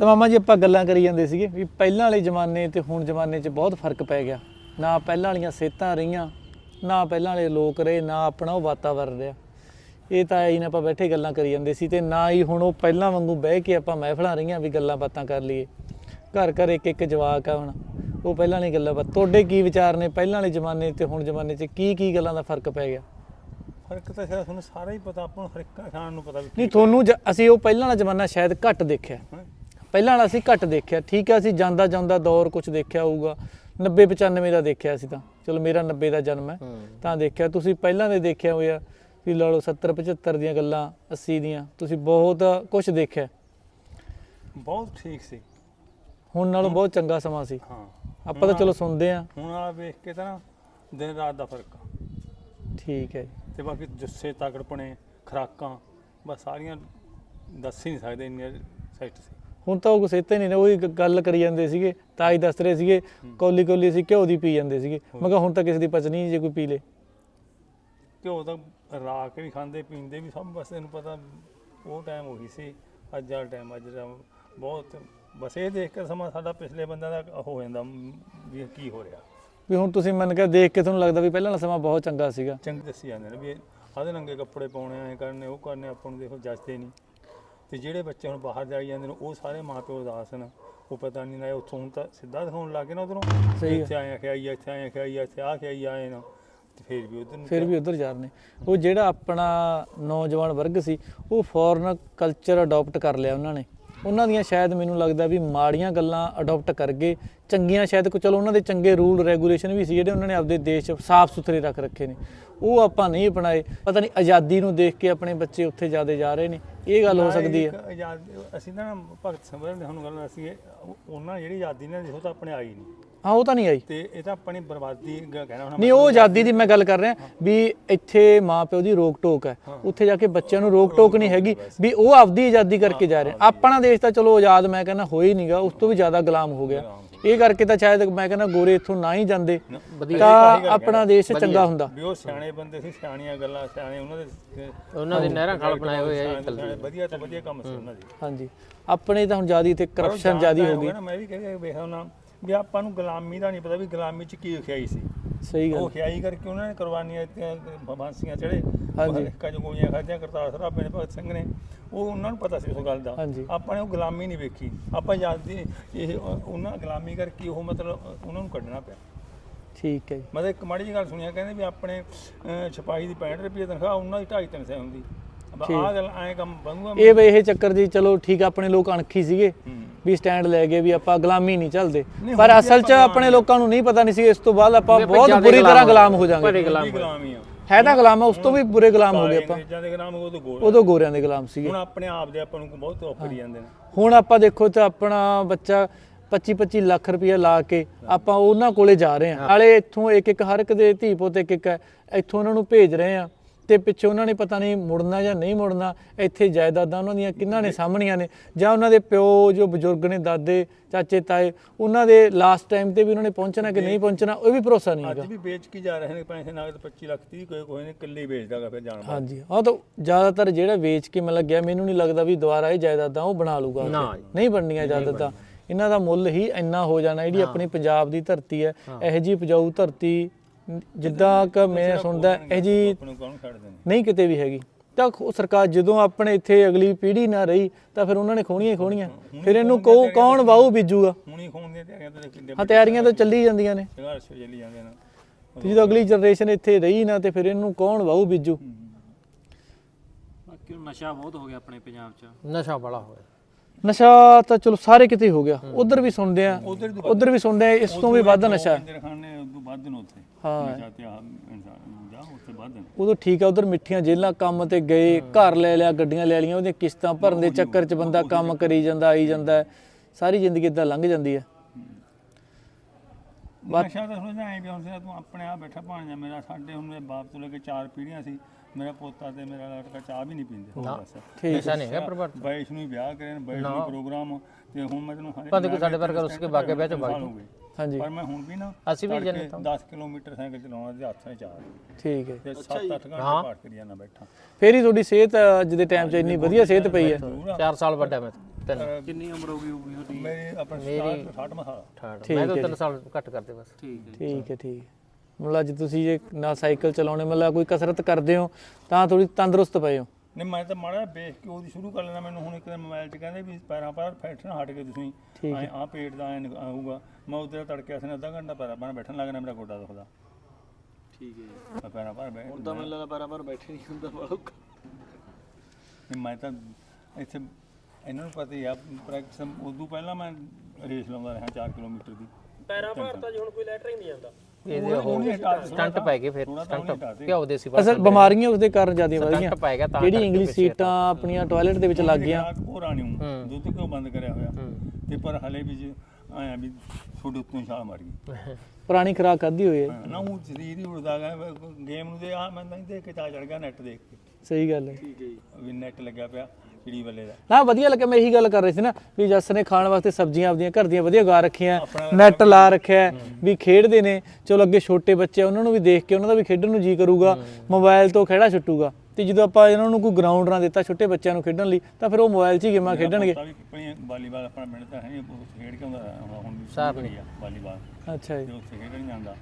ਤਾਂ ਮਾਮਾ ਜੀ ਆਪਾਂ ਗੱਲਾਂ ਕਰੀ ਜਾਂਦੇ ਸੀਗੇ ਵੀ ਪਹਿਲਾਂ ਵਾਲੇ ਜ਼ਮਾਨੇ ਤੇ ਹੁਣ ਜ਼ਮਾਨੇ 'ਚ ਬਹੁਤ ਫ਼ਰਕ ਪੈ ਗਿਆ। ਨਾ ਪਹਿਲਾਂ ਵਾਲੀਆਂ ਸਿਹਤਾਂ ਰਹੀਆਂ ਨਾ ਪਹਿਲਾਂ ਵਾਲੇ ਲੋਕ ਰਹੇ ਨਾ ਆਪਣਾ ਉਹ ਵਾਤਾਵਰਨ ਰਿਹਾ। ਇਹ ਤਾਂ ਐਂ ਆਪਾਂ ਬੈਠੇ ਗੱਲਾਂ ਕਰੀ ਜਾਂਦੇ ਸੀ ਤੇ ਨਾ ਹੀ ਹੁਣ ਉਹ ਪਹਿਲਾਂ ਵਾਂਗੂ ਬਹਿ ਕੇ ਆਪਾਂ ਮਹਿਫਲਾਂ ਰਹੀਆਂ ਵੀ ਗੱਲਾਂ ਬਾਤਾਂ ਕਰ ਲਈਏ। ਘਰ ਘਰ ਇੱਕ ਇੱਕ ਜਵਾਕ ਆ ਹੁਣ ਉਹ ਪਹਿਲਾਂ ਵਾਲੀ ਗੱਲਾਂ ਬਾਤ। ਤੁਹਾਡੇ ਕੀ ਵਿਚਾਰ ਨੇ ਪਹਿਲਾਂ ਵਾਲੇ ਜ਼ਮਾਨੇ ਤੇ ਹੁਣ ਜ਼ਮਾਨੇ 'ਚ ਕੀ ਕੀ ਗੱਲਾਂ ਦਾ ਫ਼ਰਕ ਪੈ ਗਿਆ? ਫ਼ਰਕ ਤਾਂ ਸ਼ਾਇਦ ਤੁਹਾਨੂੰ ਸਾਰਾ ਹੀ ਪਤਾ ਆਪਾਂ ਨੂੰ ਹਰ ਇੱਕ ਇਨਸਾਨ ਨੂੰ ਪਤਾ ਵੀ ਨਹੀਂ ਤੁਹਾਨੂੰ ਜ- ਅਸੀਂ ਉਹ ਪਹਿਲਾਂ ਵਾਲਾ ਜ਼ਮਾਨਾ ਸ਼ਾਇਦ ਘੱਟ ਦੇਖਿਆ। ਹੈਂ। ਪਹਿਲਾਂ ਵਾਲਾ ਅਸੀਂ ਘੱਟ ਦੇਖਿਆ ਠੀਕ ਹੈ ਅਸੀਂ ਜਾਂਦਾ ਜਾਂਦਾ ਦੌਰ ਕੁਝ ਦੇਖਿਆ ਹੋਊਗਾ 90 95 ਦਾ ਦੇਖਿਆ ਸੀ ਤਾਂ। ਚਲੋ ਮੇਰਾ 90 ਦਾ ਜਨਮ ਹੈ ਤਾਂ ਦੇਖਿਆ ਤੁਸੀਂ ਪਹਿਲਾਂ ਦੇ ਦੇਖਿਆ ਹੋਇਆ ਵੀ ਲਾ ਲਓ 70 75 ਦੀਆਂ ਗੱਲਾਂ 80 ਦੀਆਂ ਤੁਸੀਂ ਬਹੁਤ ਕੁਝ ਦੇਖਿਆ। ਬਹੁਤ ਠੀਕ ਸੀ। ਹੁਣ ਨਾਲੋਂ ਬਹੁਤ ਚੰਗਾ ਸਮਾਂ ਸੀ। ਹਾਂ। ਆਪਾਂ ਤਾਂ ਚਲੋ ਸੁਣਦੇ ਆ ਹੁਣ ਆ ਵੇਖ ਕੇ ਤਾਂ ਦਿਨ ਰਾਤ ਦਾ ਫ਼ਰਕ ਆ। ਠੀਕ ਹੈ ਤੇ ਬਾਕੀ ਜੁੱਸੇ ਤਾਕੜਪਣੇ ਖਰਾਕਾਂ ਬਸ ਸਾਰੀਆਂ ਦੱਸ ਹੀ ਨਹੀਂ ਸਕਦੇ ਇੰਨੇ ਸੈੱਟ ਸੀ। ਹੁਣ ਤਾਂ ਉਹ ਗੁਸੇਤੇ ਨਹੀਂ ਨੇ ਉਹੀ ਗ- ਗੱਲ ਕਰੀ ਜਾਂਦੇ ਸੀਗੇ ਤਾਂ ਹੀ ਦੱਸ ਰਹੇ ਸੀਗੇ ਕੌਲੀ ਕੌਲੀ ਅਸੀਂ ਘਿਓ ਦੀ ਪੀ ਜਾਂਦੇ ਸੀਗੇ। ਮੈਂ ਕਿਹਾ ਹੁਣ ਤਾਂ ਕਿਸੇ ਦੀ ਪਚਣੀ ਨਹੀਂ ਜੇ ਕੋਈ ਪੀ ਲੇ। ਘਿਓ ਤਾਂ ਰਾ ਕੇ ਵੀ ਖਾਂਦੇ ਪੀਂਦੇ ਵੀ ਸਭ ਬਸ ਤੈਨੂੰ ਪਤਾ ਉਹ ਟਾਈਮ ਉਹੀ ਸੀ ਅੱਜ ਵਾਲਾ ਟਾਈਮ ਅੱਜ ਦਾ ਬਹੁਤ ਬਸ ਇਹ ਦੇਖ ਕੇ ਸਮਾਂ ਸਾਡਾ ਪਿਛਲੇ ਬੰਦਿਆਂ ਦਾ ਹੋ ਜਾਂਦਾ ਮ, ਵੀ ਇਹ ਕੀ ਹੋ ਰਿਹਾ। ਵੀ ਹੁਣ ਤੁਸੀਂ ਮੰਨ ਕੇ ਦੇਖ ਕੇ ਤੁਹਾਨੂੰ ਲੱਗਦਾ ਵੀ ਪਹਿਲਾਂ ਵਾਲਾ ਸਮਾਂ ਬਹੁਤ ਚੰਗਾ ਸੀਗਾ। ਚੰਗੇ ਦੱਸੀ ਜਾਂਦੇ ਨੇ ਵੀ ਆਦੇ ਨੰਗੇ ਕੱਪੜੇ ਪਾਉਣੇ ਐ ਕਰਨੇ ਉਹ ਕਰਨੇ ਆਪਾਂ ਨੂੰ ਦੇਖੋ ਜੱਜਦੇ ਨਹੀਂ ਤੇ ਜਿਹੜੇ ਬੱਚੇ ਹੁਣ ਬਾਹਰ ਜਾਈ ਜਾਂਦੇ ਨੇ ਉਹ ਸਾਰੇ ਮਾਪਿਓ ਉਦਾਸ ਨੇ। ਉਹ ਪਤਾ ਨਹੀਂ ਨਾ ਉੱਥੋਂ ਹੁਣ ਤਾਂ ਸਿੱਧਾ ਦਿਖਾਉਣ ਲੱਗੇ ਨਾ ਉਧਰੋਂ। ਸਹੀ। ਇੱਥੇ ਆਏ ਖਿਆਈ ਇੱਥੇ ਆਏ ਖਿਆਈ ਇੱਥੇ ਆ ਖਿਆਈ ਆਏ ਨਾ। ਤੇ ਫਿਰ ਵੀ ਉਧਰ ਫਿਰ ਵੀ ਉਧਰ ਜਾ ਰਹੇ ਨੇ। ਉਹ ਜਿਹੜਾ ਆਪਣਾ ਨੌਜਵਾਨ ਵਰਗ ਸੀ ਉਹ ਫੋਰਨ ਕਲਚਰ ਅਡਾਪਟ ਕਰ ਲਿਆ ਉਹਨਾਂ ਨੇ। ਉਹਨਾਂ ਦੀਆਂ ਸ਼ਾਇਦ ਮੈਨੂੰ ਲੱਗਦਾ ਵੀ ਮਾੜੀਆਂ ਗੱਲਾਂ ਅਡਾਪਟ ਕਰ ਗਏ ਚੰਗੀਆਂ ਸ਼ਾਇਦ ਕੋ ਚਲੋ ਉਹਨਾਂ ਦੇ ਚੰਗੇ ਰੂਲ ਰੈਗੂਲੇਸ਼ਨ ਵੀ ਸੀ ਜਿਹੜੇ ਉਹਨਾਂ ਨੇ ਆਪਦੇ ਦੇਸ਼ 'ਚ ਸਾਫ਼ ਸੁਥਰੇ ਰੱਖ ਰੱਖੇ ਨੇ। ਉਹ ਆਪਾਂ ਨਹੀਂ ਅਪਣਾਏ। ਪਤਾ ਨਹੀਂ ਆਜ਼ਾਦੀ ਨੂੰ ਦੇਖ ਕੇ ਆਪਣੇ ਬੱਚੇ ਉੱਥੇ ਜ਼ਿਆਦਾ ਜਾ ਰਹੇ ਨੇ। ਇਹ ਗੱਲ ਹੋ ਸਕਦੀ ਹੈ। ਆਜ਼ਾਦ- ਅਸੀਂ ਤਾਂ ਭਗਤ ਸਮਰਨ ਦੇ ਹੁਣ ਗੱਲ ਅਸੀਂ ਉਹਨਾਂ ਜਿਹੜੀ ਆਜ਼ਾਦੀ ਨੇ ਦੇਖੋ ਤਾਂ ਆਪਣੇ ਆਈ ਨਹੀਂ। ਹਾਂ ਉਹ ਤਾਂ ਨਹੀਂ ਆਈ। ਤੇ ਇਹ ਤਾਂ ਆਪਣੀ ਬਰਬਾਦੀ ਕਹਿਣਾ ਹੁਣ ਨਹੀਂ ਉਹ ਆਜ਼ਾਦੀ ਦੀ ਮੈਂ ਗੱਲ ਕਰ ਰਿਹਾ ਵੀ ਇੱਥੇ ਮਾਂ ਪਿਓ ਦੀ ਰੋਕ ਟੋਕ ਹੈ। ਉੱਥੇ ਜਾ ਕੇ ਬੱਚਿਆਂ ਨੂੰ ਰੋਕ ਟੋਕ ਨਹੀਂ ਹੈਗੀ ਵੀ ਉਹ ਆਪਦੀ ਆਜ਼ਾਦੀ ਕਰਕੇ ਜਾ ਰਹੇ। ਆਪਣਾ ਦੇਸ਼ ਤਾਂ ਚਲੋ ਆਜ਼ਾਦ ਮੈਂ ਕਹਿੰਦਾ ਹੋ ਹੀ ਨਹੀਂਗਾ ਉਸ ਤੋਂ ਵੀ ਜ਼ਿਆਦਾ ਗੁਲਾਮ ਹੋ ਗਿਆ। ਇਹ ਕਰਕੇ ਤਾਂ ਸ਼ਾਇਦ ਮੈਂ ਕਹਿੰਦਾ ਗੋਰੇ ਇੱਥੋਂ ਨਾ ਹੀ ਜਾਂਦੇ। ਤਾਂ ਆਪਣਾ ਦੇਸ਼ ਚੰਗਾ ਹੁੰਦਾ। ਵੀ ਉਹ ਸਿਆਣੇ ਬੰਦੇ ਸੀ ਸਿਆਣੀਆਂ ਗੱਲਾਂ ਸਿਆਣੇ ਉਹਨਾਂ ਦੇ ਉਹਨਾਂ ਦੇ ਨਹਿਰਾਂ ਖਾਲ ਬਣਾਏ ਹੋਏ ਆ ਵਧੀਆ ਤੋਂ ਵਧੀਆ ਕੰਮ ਸੀ ਉਹਨਾਂ ਦੇ। ਹਾਂਜੀ। ਆਪਣੇ ਤਾਂ ਹੁਣ ਜ਼ਿਆਦੀ ਤੇ ਕਰਪਸ਼ਨ ਜ਼ਿਆਦੀ ਹੋ ਗਈ। ਮੈਂ ਵੀ ਕਹਿ ਵੇਖਿਆ ਉਹਨਾਂ ਵੀ ਆਪਾਂ ਨੂੰ ਗੁਲਾਮੀ ਦਾ ਨਹੀਂ ਪਤਾ ਵੀ ਗੁਲਾਮੀ ਚ ਕੀ ਖਿਆਈ ਸੀ। ਸਹੀ ਗੱਲ। ਉਹ ਖਿਆਈ ਕਰਕੇ ਉਹਨਾਂ ਨੇ ਕੁਰਬਾਨੀਆਂ ਦਿੱਤੀਆਂ ਬਾਂਸੀਆਂ ਚੜੇ ਹਾਂਜੀ। ਕੱਜ ਗੋਲੀਆਂ ਖਾਧੀਆਂ ਕਰਤਾਰ ਸਰਾਭੇ ਨੇ ਭਗਤ ਸਿੰਘ ਨੇ। ਉਹ ਉਹਨਾਂ ਨੂੰ ਪਤਾ ਸੀ ਉਸ ਗੱਲ ਦਾ। ਹਾਂਜੀ। ਆਪਾਂ ਨੇ ਉਹ ਗੁਲਾਮੀ ਨਹੀਂ ਵੇਖੀ। ਆਪਾਂ ਜਾਂਦੇ ਇਹ ਉਹਨਾਂ ਗੁਲਾਮੀ ਕਰਕੇ ਉਹ ਮਤਲਬ ਉਹਨਾਂ ਨੂੰ ਕੱਢਣਾ ਪਿਆ। ਠੀਕ ਹੈ ਜੀ। ਮਤਲਬ ਇੱਕ ਮਾੜੀ ਜਿਹੀ ਗੱਲ ਸੁਣਿਆ ਕਹਿੰਦੇ ਵੀ ਆਪਣੇ ਅਹ, ਸਿਪਾਹੀ ਦੀ 65 ਰੁਪਏ ਤਨਖਾਹ ਉਹਨਾਂ ਦੀ 2.5 300 ਹੁੰਦੀ। ਆਹ ਗੱਲ ਐਂ ਕੰਮ ਬਣੂਗਾ ਇਹ ਬਈ ਇਹ ਚੱਕਰ ਜੀ ਚਲੋ ਠੀਕ ਆ, ਆਪਣੇ ਲੋਕ ਅਣਖੀ ਸੀਗੇ। ਹੂੰ। ਵੀ ਸਟੈਂਡ ਲੈ ਗਏ ਵੀ ਆਪਾਂ ਗੁਲਾਮੀ ਨਹੀਂ ਚੱਲਦੇ। ਪਰ ਅਸਲ 'ਚ ਆਪਾਂ ਆਪਣੇ ਲੋਕਾਂ ਨੂੰ ਨਹੀਂ ਪਤਾ ਨਹੀਂ ਸੀ ਇਸ ਤੋਂ ਬਾਅਦ ਆਪਾਂ ਬਹੁਤ ਜ਼ਿਆਦੇ ਬੁਰੀ ਤਰ੍ਹਾਂ ਗੁਲਾਮ ਹੋ ਜਾਾਂਗੇ। ਬੜੇ ਗੁਲਾਮ ਵੀ ਗੁਲਾਮੀ ਆ। ਹੈ ਤਾਂ ਗੁਲਾਮ ਆ ਉਸ ਤੋਂ ਵੀ ਬੁਰੇ ਗੁਲਾਮ ਹੋ ਗਏ ਆਪਾਂ। ਅੰਗਰੇਜ਼ਾਂ ਦੇ ਗੁਲਾਮ ਉਹ ਤੋਂ ਗੋਲ ਉਦੋਂ ਗੋਰਿਆਂ ਦੇ ਗੁਲਾਮ ਸੀਗੇ। ਹੁਣ ਆਪਣੇ ਆਪ ਦੇ ਆਪਾਂ ਨੂੰ ਬਹੁਤ ਔਫ ਕਰੀ ਜਾਂਦੇ ਨੇ। ਹੁਣ ਆਪਾਂ ਦੇਖੋ ਤਾਂ ਆਪਣਾ ਬੱਚਾ 25 25 ਲੱਖ ਰੁਪਏ ਲਾ ਕੇ ਆਪਾਂ ਉਹਨਾਂ ਕੋਲੇ ਜਾ ਰਹੇ ਹਾਂ। ਨਾਲੇ ਇੱਥੋਂ ਇੱਕ ਇੱਕ ਹਰ ਇੱਕ ਦੇ ਧੀ ਪੁੱਤ ਇੱਕ ਇੱਕ ਹੈ। ਇੱਥੋਂ ਉਹਨਾਂ ਨੂੰ ਭੇਜ ਰਹੇ ਆ ਤੇ ਪਿੱਛੇ ਉਹਨਾਂ ਨੇ ਪਤਾ ਨਹੀਂ ਮੁੜਨਾ ਜਾਂ ਨਹੀਂ ਮੁੜਨਾ ਇੱਥੇ ਜਾਇਦਾਦਾਂ ਉਹਨਾਂ ਦੀਆਂ ਕਿੰਨਾਂ ਨੇ ਸਾਹਮਣੀਆਂ ਨੇ ਜਾਂ ਉਹਨਾਂ ਦੇ ਪਿਓ ਜੋ ਬਜ਼ੁਰਗ ਨੇ ਦਾਦੇ ਚਾਚੇ ਤਾਏ ਉਹਨਾਂ ਦੇ ਲਾਸਟ ਟਾਈਮ ਤੇ ਵੀ ਉਹਨਾਂ ਨੇ ਪਹੁੰਚਣਾ ਕਿ ਨਹੀਂ ਪਹੁੰਚਣਾ ਉਹ ਵੀ ਭਰੋਸਾ ਨਹੀਂ ਹੈਗਾ। ਅੱਜ ਵੀ ਵੇਚ ਕੇ ਜਾ ਰਹੇ ਨੇ ਪੈਸੇ ਨਾਲ 25 ਲੱਖ 30 ਕੋਈ ਕੋਈ ਨੇ ਇਕੱਲੇ ਹੀ ਵੇਚਦਾਗਾ ਫਿਰ ਜਾਣ ਹਾਂਜੀ ਹਾਂ ਤਾਂ ਜ਼ਿਆਦਾਤਰ ਜਿਹੜਾ ਵੇਚ ਕੇ ਮੈਂ ਲੱਗਿਆ ਮੈਨੂੰ ਨਹੀਂ ਲੱਗਦਾ ਵੀ ਦੁਬਾਰਾ ਇਹ ਜਾਇਦਾਦਾਂ ਉਹ ਬਣਾ ਲੂਗਾ। ਨਹੀਂ ਬਣਨੀਆਂ ਜਾਇਦਾਦਾਂ। ਇਹਨਾਂ ਦਾ ਮੁੱਲ ਹੀ ਇੰਨਾ ਹੋ ਜਾਣਾ ਜਿਹੜੀ ਆਪਣੀ ਪੰਜਾਬ ਦੀ ਧਰਤੀ ਹੈ ਇਹੋ ਜੀ ਉਪਜਾਊ ਧਰਤੀ ਜਿੱਦਾਂ ਕਿ ਮੈਂ ਸੁਣਦਾ ਇਹ ਜੀ ਨੂੰ ਕੌਣ ਨਹੀਂ ਕਿਤੇ ਵੀ ਹੈਗੀ। ਤਾਂ ਖੁ- ਸਰਕਾਰ ਜਦੋਂ ਆਪਣੇ ਇੱਥੇ ਅਗਲੀ ਪੀੜ੍ਹੀ ਨਾ ਰਹੀ ਤਾਂ ਫਿਰ ਉਹਨਾਂ ਨੇ ਖੋਣੀਆਂ ਹੀ ਖੋਣੀਆਂ। ਫਿਰ ਇਹਨੂੰ ਕੋ ਕੌਣ ਵਾਹੂ ਬੀਜੂਗਾ? ਹੁਣੀ ਖੂਨ ਦੀਆਂ ਤਿਆਰੀਆਂ ਤੇ ਕਿੰਨੇ ਹਾਂ ਤਿਆਰੀਆਂ ਤਾਂ ਚੱਲੀ ਜਾਂਦੀਆਂ ਨੇ। ਸੰਘਰਸ਼ ਚੱਲੀ ਜਾਂਦੇ ਨੇ। ਤੇ ਜਦੋਂ ਅਗਲੀ ਜਨਰੇਸ਼ਨ ਇੱਥੇ ਰਹੀ ਨਾ ਤੇ ਫਿਰ ਇਹਨੂੰ ਕੌਣ ਵਾਹੂ ਬੀਜੂ? ਬਾਕੀ ਉਹ ਨਸ਼ਾ ਬਹੁਤ ਹੋ ਗਿਆ ਆਪਣੇ ਪੰਜਾਬ 'ਚ। ਨਸ਼ਾ ਬੜਾ ਹੋਇਆ। ਨਸ਼ਾ ਤਾਂ ਚਲੋ ਸਾਰੇ ਕਿਤੇ ਹੀ ਗਿਆ। ਉਧਰ ਵੀ ਸੁਣਦੇ ਆ ਉਧਰ ਵੀ ਸੁਣਦੇ ਆ ਇਸ ਤੋਂ ਵੀ ਵੱਧ ਨਸ਼ਾ। ਹੈ। ਇੰਦਰ ਖਾਨ ਨੇ ਉਦੋਂ ਵੱਧ ਨੇ ਉੱਥੇ। ਹਾਂ। ਨਸ਼ਾ ਤੇ ਆਹ ਇਨਸਾਨ ਜਾ ਉੱਥੇ ਵੱਧ ਨੇ। ਉਦੋਂ ਠੀਕ ਆ ਉਧਰ ਮਿੱਠੀਆਂ ਜੇਲਾਂ ਕੰਮ ਤੇ ਗਏ ਘਰ ਲੈ ਲਿਆ ਗੱਡੀਆਂ ਲੈ ਲਈਆਂ ਉਹਦੀਆਂ ਕਿਸ਼ਤਾਂ ਭਰਨ ਦੇ ਚੱਕਰ 'ਚ ਬੰਦਾ ਕੰਮ ਕਰੀ ਜਾਂਦਾ ਆਈ ਜਾਂਦਾ ਹੈ। ਸਾਰੀ ਜ਼ਿੰਦਗੀ ਇਦਾਂ ਲੰਘ ਜਾਂਦੀ ਹੈ। ਨਸ਼ਾ ਤਾਂ ਸੁਣਦਾ ਐ ਵੀ ਹੁਣ ਤੂੰ ਆਪਣੇ ਆਪ ਬੈਠਾ ਭਾਣਜਾ ਮੇਰਾ ਸਾਡੇ ਹੁਣ ਮੇਰੇ ਬਾਪ ਤੋਂ ਲੈ ਕੇ ਚਾਰ ਪੀੜ੍ਹੀਆਂ ਸੀ ਮੇਰਾ ਪੋਤਾ ਤੇ ਮੇਰਾ ਲੜਕਾ ਚਾਹ ਵੀ ਨਹੀਂ ਪੀਂਦੇ ਹੋਰ ਠੀਕ। ਨਸ਼ਾ ਨਹੀਂ ਹੈਗਾ ਪਰਵਰ ਬਾਈਸ਼ ਨੂੰ ਹੀ ਵਿਆਹ ਕਰੇ ਨੇ ਬਾਈਸ਼ ਨੂੰ। ਪ੍ਰੋਗਰਾਮ ਤੇ ਹੁਣ ਮੈਂ ਤੈਨੂੰ ਭਾਵੇਂ ਕੋਈ ਸਾਡੇ ਵਰਗਾ ਉਸਕੇ ਬਾਗੇ ਬਹਿ ਜਾ ਹੋ ਗਏ। ਹਾਂਜੀ। ਪਰ ਮੈਂ ਹੁਣ ਵੀ ਨਾ ਅਸੀਂ ਵੀ ਜੰਨੇ 10 ਕਿਲੋਮੀਟਰ ਸਾਈਕਲ ਚਲਾਉਣਾ ਤੇ ਹੱਥਾਂ 'ਚ ਚਾਹ ਠੀਕ ਹੈ। ਤੇ 7-8 ਘੰਟੇ ਪਾਠ ਕਰੀ ਜਾਂਦਾ ਬੈਠਾ। ਫੇਰ ਹੀ ਤੁਹਾਡੀ ਸਿਹਤ ਅੱਜ ਦੇ ਟਾਈਮ 'ਚ ਇੰਨੀ ਵਧੀਆ ਸਿਹਤ ਪਈ ਹੈ। 4 ਸਾਲ ਵੱਡਾ ਮੈਂ ਤਿੰਨ। ਕਿੰਨੀ ਉਮਰ ਹੋ ਗਈ ਹੋਊਗੀ ਤੁਹਾਡੀ? ਮੇਰੀ ਆਪਣਾ ਮੇਰੀ- 60 ਮਸਾਲ। ਠਾੜ ਮੈਂ ਤਾਂ 3 ਸਾਲ ਘੱਟ ਕਰਦੇ ਬਸ। ਠੀਕ ਹੈ ਠੀਕ ਹੈ ਠੀਕ ਹੈ। ਮਤਲਬ ਅੱਜ ਤੁਸੀਂ ਜੇ ਨਾ ਸਾਈਕਲ ਚਲਾਉਣੇ ਮਤਲਬ ਕੋਈ ਕਸਰਤ ਕਰਦੇ ਹੋ ਤਾਂ ਥੋੜੀ ਤੰਦਰੁਸਤ ਪਏ ਹੋ। ਨਹੀਂ ਮੈਂ ਤਾਂ ਮਾੜਾ ਵੇਖ ਕੇ ਉਹਦੀ ਸ਼ੁਰੂ ਕਰ ਲੈਣਾ ਮੈਨੂੰ ਹੁਣ ਇੱਕ ਦਿਨ ਮੋਬਾਈਲ 'ਚ ਕਹਿੰਦੇ ਵੀ ਪੈਰਾਂ ਪਰ ਫੈਟਣਾ ਹਟ ਕੇ ਤੁਸੀਂ। ਐ ਆ ਪੇਟ ਦਾ ਐ ਆਊਗਾ। ਮੈਂ ਉਧਰ ਤੜਕੇ ਅਸਨੇ ਅੱਧਾ ਘੰਟਾ ਪੈਰਾਂ ਪਰ ਬੈਠਣ ਲੱਗਣਾ ਮੇਰਾ ਗੋਡਾ ਦੁਖਦਾ। ਠੀਕ ਹੈ ਜੀ। ਮੈਂ ਪੈਰਾਂ ਪਰ ਬੈਠ ਹੁਣ ਤਾਂ ਮੈਨੂੰ ਲੱਗਦਾ ਬਰਾਬਰ ਬੈਠੇ ਨਹੀਂ ਹੁੰਦਾ ਬਾਹਰ। ਨਹੀਂ, ਮੈਂ ਤਾਂ ਇੱਥੇ ਇਹਨਾਂ ਨੂੰ ਪਤਾ ਹੀ ਆ ਪ੍ਰੈਕਟਿਸ ਉਦੋਂ ਪਹਿਲਾਂ ਮੈਂ ਰੇਸ ਲਾਉਂਦਾ ਰਿਹਾ 4 ਕਿਲੋਮੀਟਰ ਦੀ। ਪੈਰਾਂ ਭਾਰ ਤਾਂ ਜੀ ਹੁਣ ਕੋਈ ਲੈਟਰ ਹੀ ਨਹੀਂ ਜਾਂਦਾ ਇਹਦੇ ਉਹ ਸਟੰਟ ਪੈ ਗਏ ਫਿਰ ਸਟੰਟ ਘਿਓ ਦੇ ਸੀ ਬਸ ਅਸਲ ਬਿਮਾਰੀਆਂ ਉਸਦੇ ਕਾਰਨ ਜ਼ਿਆਦਾ ਵਧ ਗਈਆਂ ਸਟੰਟ ਪੈ ਗਿਆ ਤਾਂ ਜਿਹੜੀ ਇੰਗਲਿਸ਼ ਸੀਟਾਂ ਆਪਣੀਆਂ ਟਾਇਲਟ ਦੇ ਵਿੱਚ ਲੱਗ ਗਈਆਂ। ਉਹ ਰਾਣੀ ਹੂੰ। ਦੁੱਧ ਕਿਉਂ ਬੰਦ ਕਰਿਆ ਹੋਇਆ? ਤੇ ਪਰ ਹਲੇ ਵੀ ਜੇ ਆਇਆ ਵੀ ਤੁਹਾਡੇ ਉੱਤੋਂ ਛਾਲ ਮਾਰ। ਗਈ ਪੁਰਾਣੀ ਖੁਰਾਕ ਖਾਧੀ ਹੋਈ ਹੈ। ਨਾ ਉਹ ਸਰੀਰ ਹੀ ਉੜਦਾ ਗਿਆ ਗੇਮ ਨੂੰ ਦੇ ਆ ਮੈਂ ਨਹੀਂ ਦੇਖ ਕੇ ਚਾ ਚੜ ਗਿਆ ਨੈਟ ਦੇਖ ਕੇ। ਸਹੀ ਗੱਲ ਹੈ। ਠੀਕ ਹੈ ਜੀ। ਵੀ ਨੈਟ ਲੱਗਿਆ ਪਿਆ। ਚਿੜੀ ਬੱਲੇ ਦਾ। ਨਾ ਵਧੀਆ ਲੱਗਿਆ ਮੈਂ ਇਹੀ ਗੱਲ ਕਰ ਰਹੀ ਸੀ ਨਾ ਵੀ ਜੱਸ ਨੇ ਖਾਣ ਵਾਸਤੇ ਸਬਜ਼ੀਆਂ ਆਪਦੀਆਂ ਘਰ ਦੀਆਂ ਵਧੀਆ ਉਗਾ ਰੱਖੀਆਂ ਨੈਟ ਲਾ ਰੱਖਿਆ ਵੀ ਖੇਡਦੇ ਨੇ। ਚਲੋ ਅੱਗੇ ਛੋਟੇ ਬੱਚੇ ਉਹਨਾਂ ਨੂੰ ਵੀ ਦੇਖ ਕੇ ਉਹਨਾਂ ਦਾ ਵੀ ਖੇਡਣ ਨੂੰ ਜੀ ਕਰੂਗਾ ਮੋਬਾਈਲ ਤੋਂ ਖੇੜਾ ਛੁੱਟੂਗਾ। ਤੇ ਜਦੋਂ ਆਪਾਂ ਇਹਨਾਂ ਨੂੰ ਕੋਈ ਗਰਾਊਂਡ ਨਾ ਦਿੱਤਾ ਛੋਟੇ ਬੱਚਿਆਂ ਨੂੰ ਖੇਡਣ ਲਈ ਤਾਂ ਫਿਰ ਉਹ ਮੋਬਾਈਲ 'ਚ ਹੀ ਗੇਮਾਂ ਖੇਡਣਗੇ। ਤਾਂ ਵੀ ਆਪਣੀ ਵਾਲੀਬਾਲ ਆਪਣਾ ਮਿੰਟ ਤਾਂ ਹੈ ਨਹੀਂ ਉਹ ਖੇਡ ਕੇ ਆਉਂਦਾ ਹੁਣ ਹੁਣ ਵੀ ਸਾਰ ਸ਼ੁਰੂ ਕਰੀ ਆ ਵਾਲੀਬਾਲ। ਅੱਛਾ ਜੀ। ਤੇ ਉੱਥੇ ਖੇਡਣ ਜਾਂਦਾ।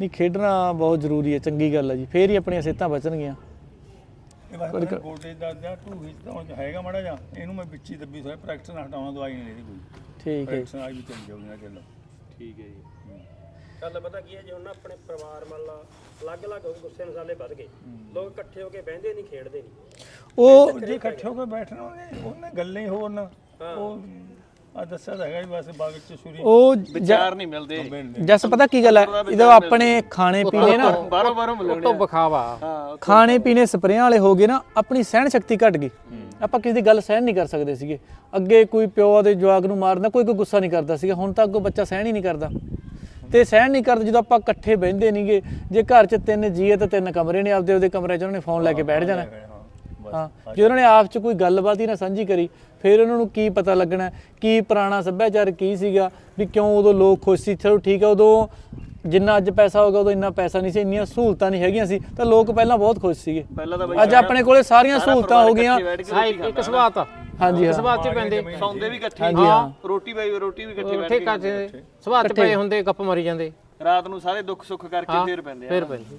ਨਹੀਂ ਖੇਡਣਾ ਬਹੁਤ ਜ਼ਰੂਰੀ ਹੈ ਚੰਗੀ ਗੱਲ ਹੈ ਜੀ। ਫੇਰ ਹੀ ਆਪਣੀਆਂ ਸਿਹਤਾਂ ਬਚਣਗੀਆਂ। ਇਹ ਬਸ ਗੋਡੇ ਦਾ ਜਾਂ ਢੂਹੀ ਦਾ ਹੁਣ ਹੈਗਾ ਮੜਾ ਜਾ ਇਹਨੂੰ ਮੈਂ ਵਿੱਚ ਦੱਬੀ ਥੋੜਾ ਪ੍ਰੈਕਟਿਸ ਨਾਲ ਹਟਾਉਣਾ ਦਵਾਈ ਨਹੀਂ ਲੈਦੀ ਕੋਈ। ਠੀਕ ਹੈ ਪ੍ਰੈਕਟਿਸ ਨਾਲ ਵੀ ਚੱਲ ਜਾਊਗੀ ਨਾ ਚੱਲੋ। ਠੀਕ ਹੈ ਜੀ। ਗੱਲ ਪਤਾ ਕੀ ਹੈ ਜੇ ਹੁਣ ਆਪਣੇ ਪਰਿਵਾਰ ਮੰਨ ਲਾ ਅਲੱਗ-ਅਲੱਗ ਹੋ ਕੇ ਗੁੱਸੇ ਮਸਾਲੇ ਵੱਧ ਗਏ। ਲੋਕ ਇਕੱਠੇ ਹੋ ਕੇ ਬਹਿੰਦੇ ਨਹੀਂ ਖੇਡਦੇ ਨਹੀਂ। ਉਹ ਜੇ ਇਕੱਠੇ ਹੋ ਕੇ ਬੈਠਣਾ ਉਹਨੇ ਉਹਨੇ ਗੱਲਾਂ ਹੀ ਹੋਰ ਨਾ। ਉਹ ਆ ਦੱਸਿਆ ਤਾਂ ਹੈਗਾ ਵੀ ਬਸ ਬਾਗ ਚ ਛੁਰੀ ਉਹ ਚਾਰ ਨਹੀਂ ਮਿਲਦੇ। ਜਸ ਪਤਾ ਕੀ ਗੱਲ ਹੈ? ਜਦੋਂ ਆਪਣੇ ਖਾਣੇ ਪੀਣੇ ਨਾ ਬਾਹਰੋਂ ਬਾਹਰੋਂ ਮਿਲਣੇ ਤੋਂ ਬਖਾਵਾ ਹਾਂ ਖਾਣੇ ਪੀਣੇ ਸਪਰੇਆਂ ਵਾਲੇ ਹੋ ਗਏ ਨਾ ਆਪਣੀ ਸਹਿਣ ਸ਼ਕਤੀ ਘਟ ਗਈ। ਆਪਾਂ ਕਿਸੇ ਦੀ ਗੱਲ ਸਹਿਣ ਨਹੀਂ ਕਰ ਸਕਦੇ ਸੀਗੇ। ਅੱਗੇ ਕੋਈ ਪਿਓ ਦੇ ਜਵਾਕ ਨੂੰ ਮਾਰਦਾ ਕੋਈ ਕੋਈ ਗੁੱਸਾ ਨਹੀਂ ਕਰਦਾ ਸੀਗਾ। ਹੁਣ ਤਾਂ ਅੱਗੋਂ ਬੱਚਾ ਸਹਿਣ ਹੀ ਨਹੀਂ ਕਰਦਾ। ਤੇ ਸਹਿਣ ਨਹੀਂ ਕਰਦਾ ਜਦੋਂ ਆਪਾਂ ਇਕੱਠੇ ਬਹਿੰਦੇ ਨਹੀਂਗੇ ਜੇ ਘਰ 'ਚ ਤਿੰਨ ਜੀਏ ਤਾਂ ਤਿੰਨ ਕਮਰੇ ਨੇ ਆਪਦੇ ਉਹਦੇ ਕਮਰੇ 'ਚ ਉਹਨਾਂ ਨੇ ਫੋਨ ਲੈ ਕੇ ਬੈਠ ਜਾਣਾ। ਹਾਂ। ਜੇ ਉਹਨਾਂ ਨੇ ਆਪ 'ਚ ਕੋਈ ਗੱਲਬਾਤ ਹੀ ਨਾ ਸਾਂਝੀ ਕਰੀ ਫਿਰ ਉਹਨਾਂ ਨੂੰ ਕੀ ਪਤਾ ਲੱਗਣਾ ਕੀ ਪੁਰਾਣਾ ਸੱਭਿਆਚਾਰ ਕੀ ਸੀਗਾ ਵੀ ਕਿਉਂ ਉਦੋਂ ਲੋਕ ਖੁਸ਼ ਸੀ ਚਲੋ ਠੀਕ ਹੈ ਉਦੋਂ ਜਿੰਨਾ ਅੱਜ ਪੈਸਾ ਹੋਗਾ ਉਦੋਂ ਇੰਨਾ ਪੈਸਾ ਨਹੀਂ ਸੀ ਇੰਨੀਆਂ ਸਹੂਲਤਾਂ ਨਹੀਂ ਹੈਗੀਆਂ ਸੀ ਤਾਂ ਲੋਕ ਪਹਿਲਾਂ ਬਹੁਤ ਖੁਸ਼ ਸੀਗੇ। ਪਹਿਲਾਂ ਤਾਂ ਅੱਜ ਆਪਣੇ ਕੋਲੇ ਸਾਰੀਆਂ ਸਹੂਲਤਾਂ ਹੋ ਗਈਆਂ। ਹਾਂ ਇੱਕ ਸਵਾਤ ਆ ਹਾਂਜੀ ਹਾਂ। ਸਵਾਤ ਚ ਪੈਂਦੇ। ਸੌਂਦੇ ਵੀ ਇਕੱਠੇ ਹਾਂਜੀ ਹਾਂ। ਰੋਟੀ ਬਾਈ ਰੋਟੀ ਵੀ ਇਕੱਠੇ ਬੈਠ ਉੱਥੇ ਕਾਜੇ ਸਵਾਤ ਪਏ ਹੁੰਦੇ ਗੱਪ ਮਾਰੀ ਜਾਂਦੇ। ਕੇ ਰਾਤ ਨੂੰ ਸਾਰੇ ਦੁੱਖ ਸੁੱਖ ਕਰਕੇ ਫੇਰ ਪੈਂਦੇ ਆ। ਫਿਰ ਪੈਂਦੇ।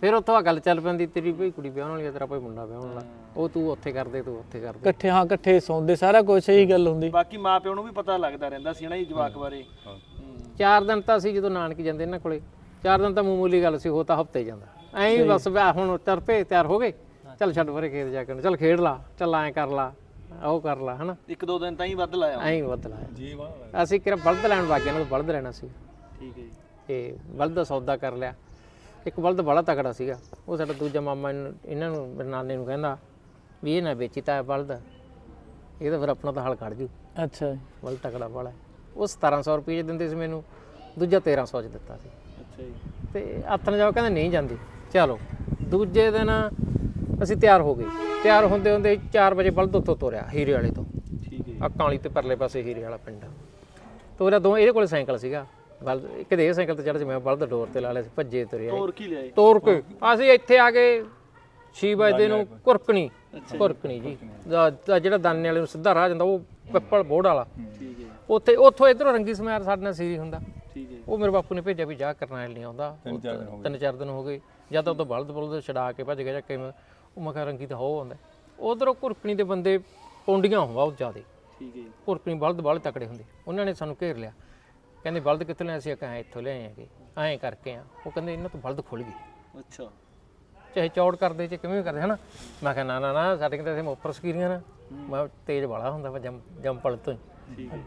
ਫਿਰ ਉੱਥੋਂ ਆ ਗੱਲ ਚੱਲ ਪੈਂਦੀ ਤੇਰੀ ਭਈ ਕੁੜੀ ਵਿਆਹਣ ਵਾਲੀ ਆ ਤੇਰਾ ਭਾਈ ਮੁੰਡਾ ਵਿਆਹਣ ਵਾਲਾ। ਉਹ ਤੂੰ ਉੱਥੇ ਕਰਦੇ ਤੂੰ ਉੱਥੇ ਕਰਦੇ। ਇਕੱਠੇ ਹਾਂ ਇਕੱਠੇ ਸੌਂਦੇ ਸਾਰਾ ਕੁਝ ਇਹੀ ਗੱਲ ਹੁੰਦੀ। ਬਾਕੀ ਮਾਪਿਓ ਨੂੰ ਵੀ ਪਤਾ ਲੱਗਦਾ ਰਹਿੰਦਾ ਸੀ ਨਾ ਜੀ ਜਵਾਕ ਬਾਰੇ। ਚਾਰ ਦਿਨ ਤਾਂ ਅਸੀਂ ਜਦੋਂ ਨਾਨਕੀ ਜਾਂਦੇ ਇਹਨਾਂ ਕੋਲੇ ਚਾਰ ਦਿਨ ਤਾਂ ਮਾਮੂਲੀ ਗੱਲ ਸੀ ਉਹ ਤਾਂ ਹਫ਼ਤੇ ਜਾਂਦਾ। ਐਂ ਹੀ ਬਸ ਵਿਆਹ ਹੁਣ ਤੁਰ ਪਏ ਤਿਆਰ ਹੋ ਗਏ। ਚੱਲ ਛੱਡ ਪਰੇ ਖੇਤ ਜਾ ਕੇ ਚੱਲ ਖੇਡ ਲਾ ਚੱਲ ਐਂ ਕਰ ਲਾ ਉਹ ਕਰ ਲਾ ਹਨਾ। ਇੱਕ ਦੋ ਦਿਨ ਤਾਂ ਹੀ ਵੱਧ ਲਾਇਆ। ਐਂ ਹੀ ਬਦਲਾ ਜੀ ਵਾਹ ਅਸੀਂ ਕਿਹੜਾ ਬਲਦ ਲੈਣ ਵਾਗੇ ਇਹਨਾਂ ਤੋਂ ਬਲਦ ਲੈਣਾ ਸੀ। ਠੀਕ ਹੈ ਜੀ। ਤੇ ਬਲਦ ਦਾ ਸੌਦਾ ਕਰ ਲਿਆ। ਇੱਕ ਬਲਦ ਬੜਾ ਤਕੜਾ ਸੀਗਾ। ਉਹ ਸਾਡਾ ਦੂਜਾ ਮਾਮਾ ਇਹਨੂੰ- ਇਹਨਾਂ ਨੂੰ ਮੇਰੇ ਨਾਨੇ ਨੂੰ ਕਹਿੰਦਾ ਵੀ ਇਹ ਨਾ ਵੇਚੀ ਤਾਂ ਬਲਦ ਇਹ ਤਾਂ ਫਿਰ ਆਪਣਾ ਤਾਂ ਹਲ ਕੱਢ ਜੂ। ਅੱਛਾ ਜੀ। ਬਲਦ ਤਕੜਾ ਵਾਲਾ। ਉਹ 1700 ਰੁਪਏ ਦਿੰਦੇ ਸੀ ਮੈਨੂੰ ਦੂਜਾ 1300 ਚ ਦਿੱਤਾ ਸੀ। ਅੱਛਾ ਜੀ। ਤੇ ਆਥਣ ਜਾਓ ਕਹਿੰਦੇ ਨਹੀਂ ਜਾਂਦੀ। ਚਲੋ ਦੂਜੇ ਦਿਨ ਅਸੀਂ ਤਿਆਰ ਹੋ ਗਏ। ਤਿਆਰ ਹੁੰਦੇ ਹੁੰਦੇ 4 ਵਜੇ ਬਲਦ ਉੱਤੋਂ ਤੋਰਿਆ ਹੀਰੇ ਵਾਲੇ ਤੋਂ। ਠੀਕ ਹੈ ਅੱਕਾਂ ਵਾਲੀ ਤੇ ਪਰਲੇ ਪਾਸੇ ਹੀਰੇ ਵਾਲਾ ਪਿੰਡ। ਆ। ਤੋਰਿਆ ਦੋ ਇਹਦੇ ਕੋਲ ਸਾਈਕਲ ਸੀਗਾ। ਬਲਦ ਇੱਕ ਦੇ ਸਾਈਕਲ ਤੇ ਚੜ੍ਹ ਮੈਂ ਬਲਦ ਡੋਰ ਤੇ ਲਾ ਲਿਆ ਸੀ ਭੱਜੇ ਤੁਰਿਆ ਹੋਰ ਕੀ ਲਿਆਏ? ਤੋਰ ਕੇ ਅਸੀਂ ਇੱਥੇ ਆ ਕੇ 6 ਵਜੇ ਨੂੰ ਕੁਰਕਣੀ ਕੁਰਕਣੀ ਜੀ। ਦਾ- ਜਿਹੜਾ ਦਾਨੇ ਵਾਲੇ ਨੂੰ ਸਿੱਧਾ ਰਾਹ ਜਾਂਦਾ ਉਹ ਪਿੱਪਲ ਬੋੜ ਵਾਲਾ। ਠੀਕ ਹੈ। ਉੱਥੇ ਉੱਥੋਂ ਇਧਰੋਂ ਰੰਗੀ ਸਮਿਆਰ ਸਾਡੇ ਨਾਲ ਸੀਰੀ ਹੁੰਦਾ। ਠੀਕ ਹੈ। ਉਹ ਮੇਰੇ ਬਾਪੂ ਨੇ ਭੇਜਿਆ ਵੀ ਜਾ ਕਰਨਾਲ ਨਹੀਂ ਆਉਂਦਾ। ਤਿੰਨ ਚਾਰ ਦਿਨ ਹੋ ਗਏ। ਜਾਂ ਤਾਂ ਉਹ ਤੋਂ ਬਲਦ ਬਲਦ ਛਡਾ ਕੇ ਭੱਜ ਗਿਆ ਜਾਂ ਕਿਵੇਂ ਉਹ ਮੈਂ ਕਿਹਾ ਰੰਗੀ ਤਾਂ ਹੋ ਆਉਂਦਾ। ਉਧਰੋਂ ਕੁਰਕਣੀ ਦੇ ਬੰਦੇ ਪੌਂਡੀਆਂ ਹੋਵਾ ਉਹ ਜ਼ਿਆਦੇ। ਠੀਕ ਹੈ ਕੁਰਕਣੀ ਬਲਦ ਬਾਲੇ ਤਕੜੇ ਹੁੰਦੇ। ਉਹਨਾਂ ਨੇ ਸਾਨੂੰ ਘੇਰ ਲਿਆ। ਕਹਿੰਦੇ ਬਲਦ ਕਿੱਥੋਂ ਲਿਆ ਸੀ? ਕਹਾਂ ਇੱਥੋਂ ਲਿਆਏ ਆਂਗੇ ਐਂ ਕਰਕੇ ਆ। ਉਹ ਕਹਿੰਦੇ ਇਹਨਾਂ ਤੋਂ ਬਲਦ ਖੁੱਲ ਗਈ। ਅੱਛਾ। ਚਾਹੇ ਚੌੜ ਕਰਦੇ ਚ ਕਿਵੇਂ ਵੀ ਕਰਦੇ ਹਨਾ? ਮੈਂ ਕਿਹਾ ਨਾ ਨਾ ਨਾ ਸਾਡੇ ਕਿਤੇ ਇੱਥੇ ਮੋਪਰ ਸਕੀਰੀਆਂ ਨਾ। ਮੈਂ ਤੇਜ਼ ਵਾਲਾ ਹੁੰਦਾ ਵਾ ਜੰਮ ਜੰਪਲ ਤੋਂ ਹੀ।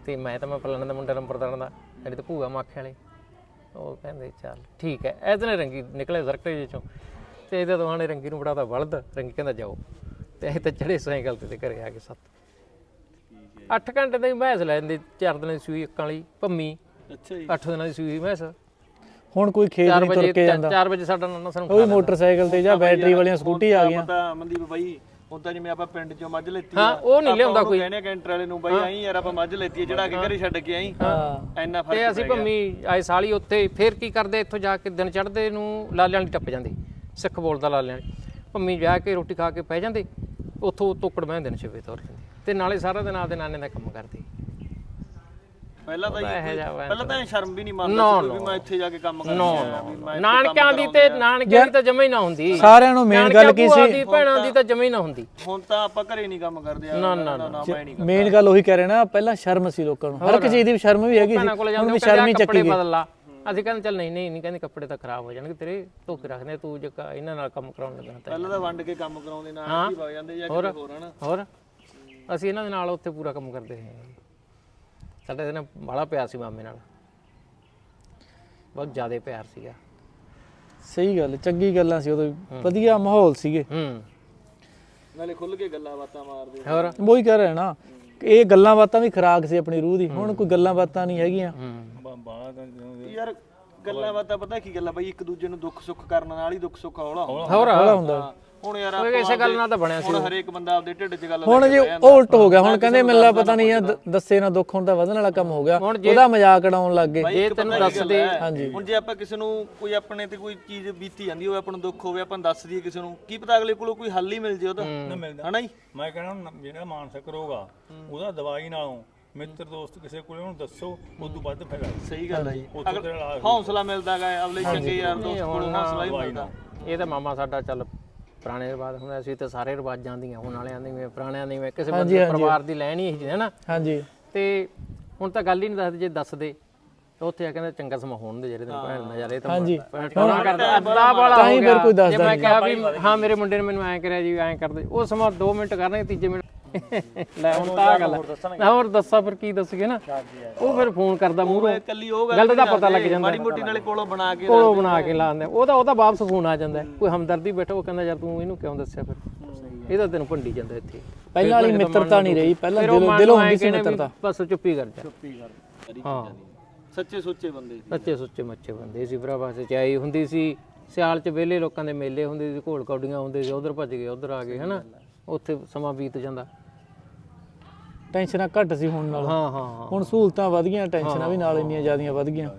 ਤੇ ਮੈਂ ਤਾਂ ਮੈਂ ਪਲਣ ਦਾ ਮੁੰਡਾ ਨੰਬਰਦਾਰ ਦਾ। ਸਾਡੇ ਤੇ ਭੂਆ ਮਾਖੇ ਵਾਲੇ। ਉਹ ਕਹਿੰਦੇ ਚੱਲ ਠੀਕ ਹੈ। ਇਹਦੇ ਰੰਗੀ ਨਿਕਲੇ ਸਰਕਟੇ ਜਿਹੇ ਚੋਂ। ਤੇ ਇਹਦੇ ਦੋਵਾਂ ਨੇ ਰੰਗੀ ਨੂੰ ਬੜਾਤਾ ਬਲਦ। ਰੰਗੀ ਕਹਿੰਦਾ ਜਾਓ। ਤੇ ਅਸੀਂ ਤਾਂ ਚੜੇ ਸਾਈਕਲ ਤੇ ਤੇ ਘਰੇ ਆ ਕੇ ਸੱਤ। 8 ਘੰਟੇ ਦੀ ਮੈਸ ਲੈ ਜਾਂਦੀ। ਚਾਰ ਦਿਨਾਂ ਸੂਈ ਅੱਕਾਂ ਵਾਲੀ ਭੰਮੀ ਅੱਛਾ ਜੀ। 8 ਦਿਨਾਂ ਦੀ ਸੂਈ ਮੈਸ ਹੁਣ ਕੋਈ ਖੇਤ 4 ਨਹੀਂ ਤੁਰ ਵਜੇ ਕੇ ਜਾਂਦਾ। 4 ਵਜੇ ਸਾਡਾ ਨਾਨਾ ਸਾਨੂੰ ਉਹ ਵੀ ਮੋਟਰਸਾਈਕਲ ਤੇ ਜਾਂ ਬੈਟਰੀ ਵਾਲੀਆਂ ਸਕੂਟੀ ਆ ਗਈਆਂ। ਪਤਾ ਮਨਦੀਪ ਬਾਈ ਹੁਣ ਤਾਂ ਜਿਵੇਂ ਆਪਾਂ ਪਿੰਡ ਚੋਂ ਮੱਝ ਲੈਤੀ ਹਾਂ, ਉਹ ਨਹੀਂ ਲਿਆਉਂਦਾ ਕੋਈ। ਕਹਿੰਦੇ ਕੈਂਟਰ ਵਾਲੇ ਨੂੰ ਬਾਈ ਆਈ ਯਾਰ ਆਪਾਂ ਮੱਝ ਲੈਤੀ ਹੈ ਜਿਹੜਾ ਕਿ ਘਰੇ ਛੱਡ ਕੇ ਆਈ। ਹਾਂ। ਇੰਨਾ ਫ਼ਰਕ ਤੇ ਅਸੀਂ ਭੰਮੀ ਆਏ ਸਾਲੀ ਉੱਥੇ ਫੇਰ ਕੀ ਕਰਦੇ ਇੱਥੋਂ ਜਾ ਕੇ ਦਿਨ ਚੜ੍ਹਦੇ ਨੂੰ ਲਾਲਿਆਂ ਵਾਲੀ ਟੱਪ ਜਾਂਦੇ। ਸਿੱਖ ਬੋਲਦਾ ਲਾਲਿਆਂ ਵਾਲੀ। ਭੰਮੀ ਜਾ ਕੇ ਰੋਟੀ ਖਾ ਕੇ ਪੈ ਜਾਂਦੇ ਉੱਥੋਂ ਤੋਕੜ ਬਹਿੰਦੇ ਨੇ ਛਿਵੇ ਤੌਰ ਤੇ ਨਾਲੇ ਸਾਰਾ ਦਿਨ ਆਪਦੇ ਨਾਨੇ ਦਾ ਕੰਮ ਕਰਦੇ। ਪਹਿਲਾਂ ਤਾਂ ਇਹ ਇਹੋ ਜਿਹਾ ਵਾ ਪਹਿਲਾਂ ਤਾਂ ਇਹ ਸ਼ਰਮ ਵੀ ਨਹੀਂ ਮੰਨਦਾ ਸੀ ਕੋਈ ਵੀ ਨਾ। ਮੈਂ ਇੱਥੇ ਜਾ ਕੇ ਕੰਮ ਨੋ ਕਰਨਾ। ਵੀ ਮੈਂ ਇੱਥੇ ਨਾਨਕਿਆਂ ਦੀ ਤੇ ਨਾਨਕਿਆਂ ਦੀ ਤਾਂ ਜਮਾ ਹੀ ਨਾ ਹੁੰਦੀ। ਸਾਰਿਆਂ ਨੂੰ ਮੇਨ ਗੱਲ ਕੀ ਸੀ? ਦੀ ਭੈਣਾਂ ਦੀ ਤਾਂ ਜਮਾ ਹੀ ਨਾ ਹੁੰਦੀ। ਹੁਣ ਤਾਂ ਆਪਾਂ ਘਰੇ ਨਹੀਂ ਕੰਮ ਕਰਦੇ ਆ ਨਾ, ਨਾ, ਨਾ ਮੈਂ ਨਹੀਂ ਮੇਨ ਗੱਲ ਉਹੀ ਕਹਿ ਰਹੇ ਨਾ ਪਹਿਲਾਂ ਸ਼ਰਮ ਸੀ ਲੋਕਾਂ ਨੂੰ। ਹਰ ਇੱਕ ਚੀਜ਼ ਦੀ ਸ਼ਰਮ ਵੀ ਹੈਗੀ ਭੈਣਾਂ ਕੋਲ ਸੀ ਜਾਂਦੇ ਹੁਣ ਵੀ ਸ਼ਰਮ ਹੀ ਕੱਪੜੇ ਚੱਕੀ ਗਈ। ਬਦਲ ਲਾ। ਅਸੀਂ ਕਹਿੰਦੇ ਚੱਲ ਨਹੀਂ ਨਹੀਂ ਨਹੀਂ ਕਹਿੰਦੇ ਕੱਪੜੇ ਤਾਂ ਖਰਾਬ ਹੋ ਜਾਣਗੇ। ਤੇਰੇ ਧੋ ਕੇ ਰੱਖਦੇ ਆ, ਤੂੰ ਜੇ ਕ- ਇਹਨਾਂ ਨਾਲ ਕੰਮ ਕਰਾਉਣ ਲੱਗਣਾ ਤਾਂ। ਪਹਿਲਾਂ ਤਾਂ ਵੰਡ ਕੇ ਕੰਮ ਕਰਾਉਂਦੇ ਨਾਲ ਹੀ। ਵਗ ਜਾਂਦੇ ਜਾਂ ਕਿਤੇ ਹੋਰ ਹਨਾ। ਹੋਰ? ਅਸੀਂ ਇਹਨਾਂ ਦੇ ਨਾਲ ਉੱਥੇ ਪੂਰਾ ਕੰਮ ਕਰਦੇ ਸੀ। ਸਾਡੇ ਦੇ ਨਾਲ ਬੜਾ ਪਿਆਰ ਸੀ ਮਾਮੇ ਨਾਲ। ਬਹੁਤ ਜ਼ਿਆਦਾ ਪਿਆਰ ਸੀਗਾ। ਸਹੀ ਗੱਲ ਚੰਗੀ ਗੱਲਾਂ ਸੀ ਉਦੋਂ ਵਧੀਆ ਮਾਹੌਲ ਸੀਗੇ। ਹੂੰ। ਨਾਲੇ ਖੁੱਲ ਕੇ ਗੱਲਾਂ ਬਾਤਾਂ ਮਾਰਦੇ ਹੋਰ? ਉਹੀ ਕਹਿ ਰਹੇ ਨਾ ਇਹ ਗੱਲਾਂ ਬਾਤਾਂ ਵੀ ਖਰਾਕ ਸੀ ਆਪਣੀ ਰੂਹ ਦੀ ਹੁਣ ਕੋਈ ਗੱਲਾਂ ਬਾਤਾਂ ਨਹੀਂ ਹੈਗੀਆਂ। ਯਾਰ ਗੱਲਾਂ ਬਾਤਾਂ ਪਤਾ ਕੀ ਗੱਲ ਆ ਬਾਈ ਇੱਕ ਦੂਜੇ ਨੂੰ ਦੁੱਖ ਸੁੱਖ ਕਰਨ ਨਾਲ ਹੀ ਦੁੱਖ ਸੁੱਖ ਹੌਲਾ ਹੁੰਦਾ। ਹੋਰ? ਬੜਾ ਹੁੰਦਾ। ਹੁਣ ਯਾਰ ਉਹ ਇਸੇ ਗੱਲ ਨਾਲ ਤਾਂ ਬਣਿਆ ਸੀ ਹੁਣ ਹਰੇਕ ਬੰਦਾ ਆਪਦੇ ਢਿੱਡ 'ਚ ਗੱਲ ਹੁਣ ਜੇ ਉਹ ਉਲਟ ਹੋ ਗਿਆ ਹੁਣ ਕਹਿੰਦੇ ਮੈਨੂੰ ਲਾ ਪਤਾ ਨਹੀਂ ਆ ਦੱਸੇ ਨਾ ਦੁੱਖ ਹੁਣ ਤਾਂ ਵਧਣ ਵਾਲਾ ਕੰਮ ਹੋ ਗਿਆ। ਉਹਦਾ ਮਜ਼ਾਕ ਉਡਾਉਣ ਲੱਗ ਗਏ। ਜੇ ਤੈਨੂੰ ਦੱਸਦੇ ਹਾਂਜੀ। ਹੁਣ ਜੇ ਆਪਾਂ ਕਿਸੇ ਨੂੰ ਕੋਈ ਆਪਣੇ ਤੇ ਕੋਈ ਚੀਜ਼ ਬੀਤੀ ਜਾਂਦੀ ਹੋਵੇ ਆਪਾਂ ਨੂੰ ਦੁੱਖ ਹੋਵੇ ਆਪਾਂ ਦੱਸ ਦਈਏ ਕਿਸੇ ਨੂੰ ਕੀ ਪਤਾ ਅਗਲੇ ਕੋਲੋਂ ਕੋਈ ਹੱਲ ਹੀ ਮਿਲ ਜੇ ਉਹਦਾ ਨਾ ਮਿਲਦਾ। ਹਨਾ ਜੀ? ਮੈਂ ਕਹਿੰਦਾ ਜਿਹੜਾ ਮਾਨਸਿਕ ਰੋਗ ਆ ਉਹਦਾ ਦਵਾਈ ਨਾਲੋਂ ਮਿੱਤਰ ਦੋਸਤ ਕਿਸੇ ਕੋਲੇ ਉਹਨੂੰ ਦੱਸੋ ਉਦੋਂ ਵੱਧ ਫਾਇਦਾ। ਸਹੀ ਗੱਲ ਹੈ ਜੀ। ਹੌਸਲਾ ਮਿਲਦਾ ਗਾ ਅਗਲੇ ਚੰਗੇ ਯਾਰ ਦੋਸਤ ਕੋਲੋਂ ਹੌਸਲਾ ਹੀ। ਮਿਲਦਾ। ਇਹ ਤਾਂ ਮਾਮਾ ਸਾਡਾ ਚੱਲ ਪੁਰਾਣੇ ਰਿਵਾਜ ਹੁਣ ਅਸੀਂ ਤਾਂ ਸਾਰੇ ਰਿਵਾਜਾਂ ਦੀਆਂ ਹੁਣ ਵਾਲਿਆਂ ਦੀ ਵੀ ਪੁਰਾਣਿਆਂ ਦੀ ਵੀ ਕਿਸੇ ਬੰਦੇ ਪਰਿਵਾਰ ਦੀ ਲੈਣ ਹੀ ਇਹੀ ਹੈ ਨਾ ਹਾਂਜੀ। ਤੇ ਹੁਣ ਤਾਂ ਗੱਲ ਹੀ ਨਹੀਂ ਦੱਸਦੇ ਜੇ ਦੱਸਦੇ ਤਾਂ ਉੱਥੇ ਆ ਕਹਿੰਦੇ ਚੰਗਾ ਸਮਾਂ ਹੋਣ ਦੇ ਜਿਹੜੇ ਤੈਨੂੰ ਭੈਣ ਨਜ਼ਾਰੇ ਤਾਂ ਹਾਂਜੀ। ਟੋਣਾ ਕਰਦਾ। ਅੱਧਾ ਵਾਲਾ ਤਾਂ ਹੋ ਫਿਰ ਕੋਈ ਦੱਸਦਾ ਜੇ ਮੈਂ ਕਿਹਾ ਵੀ ਹਾਂ ਮੇਰੇ ਮੁੰਡੇ ਨੇ ਮੈਨੂੰ ਐਂ ਕਰਿਆ ਜੀ ਐਂ ਕਰਦੇ ਉਹ ਸਮਾਂ 2 ਮਿੰਟ ਕਰਨਗੇ ਤੀਜੇ ਮਿੰਟ ਲੈ ਹੁਣ ਤਾਂ ਆਹ ਗੱਲ ਹੈ। ਹੋਰ ਦੱਸਾਂ ਫਿਰ ਕੀ ਦੱਸਗੇ ਨਾ। ਉਹ ਫਿਰ ਫੋਨ ਕਰਦਾ ਮੂਹਰੋਂ। ਕੱਲੀ ਉਹ ਗੱਲ ਦਾ ਪਤਾ ਲੱਗ ਜਾਂਦਾ। ਮਾੜੀ ਮੋਟੀ ਨਾਲੇ ਕੋਲੋਂ ਬਣਾ ਕੇ ਕੋਲੋਂ ਬਣਾ ਕੇ ਲਾਉਂਦੇ। ਉਹਦਾ ਉਹਦਾ ਵਾਪਸ ਫੋਨ ਆ ਜਾਂਦਾ। ਹੈ। ਕੋਈ ਹਮਦਰਦੀ ਬੈਠਾ ਉਹ ਕਹਿੰਦਾ ਯਾਰ ਤੂੰ ਇਹਨੂੰ ਕਿਉਂ ਦੱਸਿਆ ਫਿਰ? ਇਹਦਾ ਤੈਨੂੰ ਭੰਡੀ ਜਾਂਦਾ ਇੱਥੇ। ਪਹਿਲਾਂ ਵਾਲੀ ਮਿੱਤਰਤਾ ਨਹੀਂ ਰਹੀ। ਪਹਿਲਾਂ ਫਿਰ ਉਹ ਦਿਲੋਂ ਮਨ ਦਿਲੋਂ ਨੂੰ ਐਂ ਹੁੰਦੀ ਸੀ ਕਹਿੰਦੇ ਵੀ ਮਿੱਤਰਤਾ। ਬਸ ਚੁੱਪੀ ਕਰ ਜਾ। ਚੁੱਪੀ ਕਰ। ਹਾਂ। ਸੱਚੇ ਸੁੱਚੇ ਬੰਦੇ ਸੀ। ਸੱਚੇ ਸੁੱਚੇ ਮੱਚੇ ਬੰਦੇ ਸੀ ਭਰਾਵਾ। ਸਚਾਈ ਹੁੰਦੀ ਸੀ। ਸਿਆਲ ਚ ਵਿਹਲੇ ਲੋਕਾਂ ਦੇ ਮੇਲੇ ਹੁੰਦੇ ਸੀ ਘੋਲ ਕੌਡੀਆਂ ਹੁੰਦੇ ਸੀ ਉਧਰ ਭੱਜ ਗਏ ਉਧਰ ਆ ਗਏ ਹਨਾ? ਉੱਥੇ ਸਮਾਂ ਬੀਤ ਜਾਂਦਾ। ਟੈਨਸ਼ਨਾਂ ਘੱਟ ਸੀ ਹੁਣ ਨਾਲ। ਹਾਂ ਹਾਂ ਹੁਣ ਸਹੂਲਤਾਂ ਵਧ ਗਈਆਂ ਟੈਨਸ਼ਨਾਂ ਵੀ ਨਾਲ ਇੰਨੀਆਂ ਜ਼ਿਆਦੀਆਂ ਵਧ ਗਈਆਂ।